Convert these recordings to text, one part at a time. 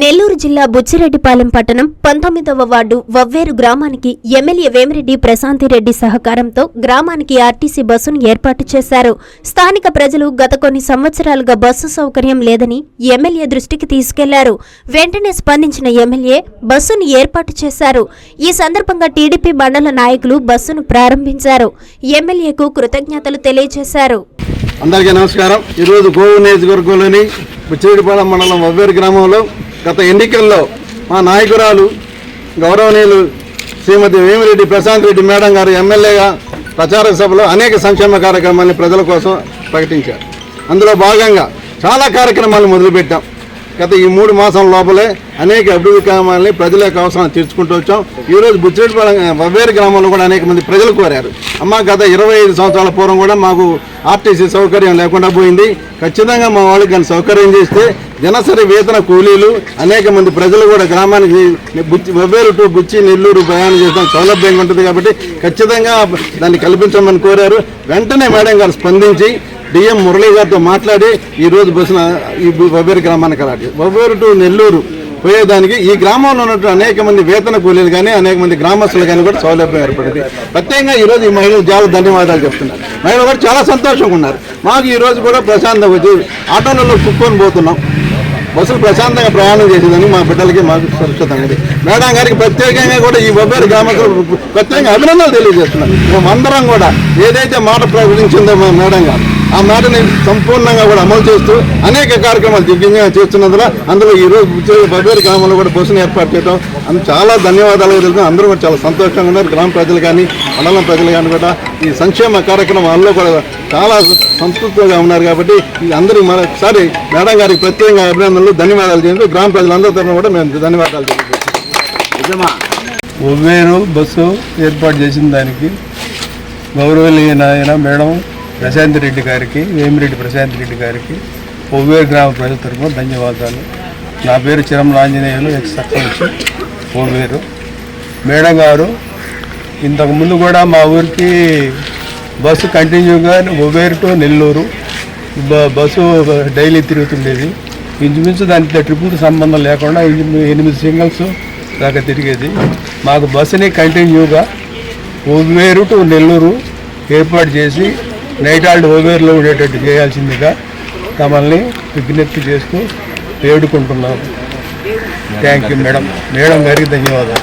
నెల్లూరు జిల్లా బుచ్చిరెడ్డిపాలెం పట్టణం పంతొమ్మిదవ వార్డు వవ్వేరు గ్రామానికి ఎమ్మెల్యే వేమిరెడ్డి ప్రశాంతిరెడ్డి సహకారంతో గ్రామానికి ఆర్టీసీ బస్సును ఏర్పాటు చేశారు. స్థానిక ప్రజలు గత కొన్ని సంవత్సరాలుగా బస్సు సౌకర్యం లేదని ఎమ్మెల్యే దృష్టికి తీసుకెళ్ళారు. వెంటనే స్పందించిన ఎమ్మెల్యే బస్సును ఏర్పాటు చేశారు. ఈ సందర్భంగా టీడీపీ మండల నాయకులు బస్సును ప్రారంభించారు. ఎమ్మెల్యేకు కృతజ్ఞతలు తెలియజేశారు. అందరికీ నమస్కారం. ఈరోజు గోవు నియోజకవర్గంలోని బుచ్చిరెడ్డిపాలెం మండలం వవ్వేరు గ్రామంలో గత ఎన్నికల్లో మా నాయకురాలు గౌరవనీయులు శ్రీమతి వేమిరెడ్డి ప్రశాంత్ రెడ్డి మేడం గారు ఎమ్మెల్యేగా ప్రచార సభలో అనేక సంక్షేమ కార్యక్రమాన్ని ప్రజల కోసం ప్రకటించారు. అందులో భాగంగా చాలా కార్యక్రమాలు మొదలుపెట్టాం. గత ఈ మూడు మాసం లోపలే అనేక అభివృద్ధి గ్రామాలని ప్రజల యొక్క అవసరాన్ని తీర్చుకుంటూ వచ్చాం. ఈరోజు బుచ్చిరెడ్డిపాలెం వవ్వేరు గ్రామంలో కూడా అనేక మంది ప్రజలు కోరారు. అమ్మ గత ఇరవై ఐదు సంవత్సరాల పూర్వం కూడా మాకు ఆర్టీసీ సౌకర్యం లేకుండా పోయింది. ఖచ్చితంగా మా వాళ్ళకి కానీ సౌకర్యం చేస్తే దినసరి వేతన కూలీలు అనేక మంది ప్రజలు కూడా గ్రామానికి బుచ్చి వెవ్వేరు టు బుచ్చి నెల్లూరు ప్రయాణం చేస్తాం. సౌలభ్యంగా ఉంటుంది కాబట్టి ఖచ్చితంగా దాన్ని కల్పించమని కోరారు. వెంటనే మేడం గారు స్పందించి డిఎం మురళీ గారితో మాట్లాడి ఈ రోజు బస్సున ఈ బొబ్బేరు గ్రామానికి అలాంటి బొబ్బేరు టు నెల్లూరు పోయేదానికి ఈ గ్రామంలో ఉన్నట్టు అనేక మంది వేతన కూలీలు కానీ అనేక మంది గ్రామస్తులు కానీ కూడా సౌలభ్యం ఏర్పడింది. ప్రత్యేకంగా ఈ రోజు ఈ మహిళలు చాలా ధన్యవాదాలు చెప్తున్నారు. మహిళలు కూడా చాలా సంతోషంగా ఉన్నారు. మాకు ఈరోజు కూడా ప్రశాంతం వచ్చి ఆటోలలో కుక్కొని పోతున్నాం. బస్సులు ప్రశాంతంగా ప్రయాణం చేసేదని మా బిడ్డలకి మాకు సురక్షితంగా మేడం గారికి ప్రత్యేకంగా కూడా ఈ బొబ్బేరు గ్రామస్తులు ప్రత్యేకంగా అభినందనలు తెలియజేస్తున్నాం మేమందరం కూడా ఏదైతే మాట ప్రకటించిందో మా మేడం గారు ఆ మాటని సంపూర్ణంగా కూడా అమలు చేస్తూ అనేక కార్యక్రమాలు దిగ్విజయంగా చేస్తున్నందున అందులో ఈ రోజు బుచ్చేరు బొబ్బేరు గ్రామంలో కూడా బస్సును ఏర్పాటు చేయడం అందుకు చాలా ధన్యవాదాలు తెలుసు. అందరూ కూడా చాలా సంతోషంగా ఉన్నారు. గ్రామ ప్రజలు కానీ మండలం ప్రజలు కానీ కూడా ఈ సంక్షేమ కార్యక్రమాల్లో కూడా చాలా సంతృప్తిగా ఉన్నారు కాబట్టి ఈ అందరూ మరొకసారి మేడం గారికి ప్రత్యేకంగా అభినందనలు ధన్యవాదాలు చేస్తూ గ్రామ ప్రజలందరి తరఫున కూడా మేము ధన్యవాదాలు ఉవ్వేరు బస్సు ఏర్పాటు చేసిన దానికి గౌరవనీయ ఆయన మేడం ప్రశాంత్ రెడ్డి గారికి వేమిరెడ్డి ప్రశాంత్ రెడ్డి గారికి ఉవ్వేరు గ్రామ ప్రజల తరఫున ధన్యవాదాలు. నా పేరు చిరం ఆంజనేయులు ఎక్స్ సర్పంచ్ ఉవ్వేరు మేడం గారు ఇంతకుముందు కూడా మా ఊరికి బస్సు కంటిన్యూగా ఉవ్వేరు టు నెల్లూరు బ- బస్సు డైలీ తిరుగుతుండేది. ఇంచుమించు దానికి ట్రిపుల్కి సంబంధం లేకుండా ఎనిమిది సింగిల్స్ దాకా తిరిగేది. మాకు బస్సుని కంటిన్యూగా ఉవ్వేరు టు నెల్లూరు ఏర్పాటు చేసి నైట్ హాల్ట్ ఓవేర్లో ఉండేటట్టు చేయాల్సిందిగా తమల్ని విజ్ఞప్తి చేస్తూ వేడుకుంటున్నాము థ్యాంక్ యూ మేడం. మేడం గారికి ధన్యవాదాలు.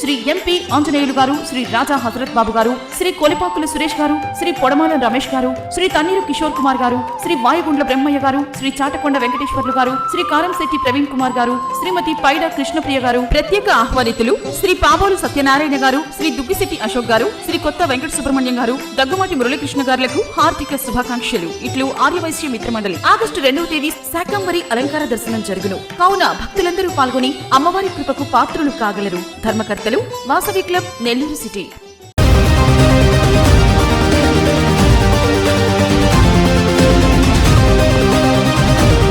Shri MP Anjaneyulu గారు శ్రీ రాజా హజరత్ బాబు గారు శ్రీ కొలిపాకుల సురేష్ గారు శ్రీ పొడమాల రమేష్ గారు శ్రీ తన్నీరు కిషోర్ కుమార్ గారు శ్రీ వాయుగుండ్ల బ్రహ్మయ్య గారు శ్రీ చాటకొండ వెంకటేశ్వర్లు గారు శ్రీ కారంశెట్టి ప్రవీణ్ కుమార్ గారు శ్రీమతి పైడ కృష్ణప్రియ గారు ప్రత్యేక ఆహ్వానితులు శ్రీ పాబోలు సత్యనారాయణ గారు శ్రీ దుగ్గిశెట్టి అశోక్ గారు శ్రీ కొత్త వెంకట సుబ్రహ్మణ్యం గారు దగ్గుమాటి మురళీకృష్ణ గారులకు హార్దిక శుభాకాంక్షలు. ఇట్లు ఆర్యవైశ్య మిత్రమండలి. ఆగస్టు రెండవ తేదీ శాకంబరి అలంకార దర్శనం జరుగును. కావున భక్తులందరూ పాల్గొని అమ్మవారి కృపకు పాత్రులు కాగలరు. ధర్మకర్త വാസവി ക്ലബ് നെല്ലൂർ സിറ്റി.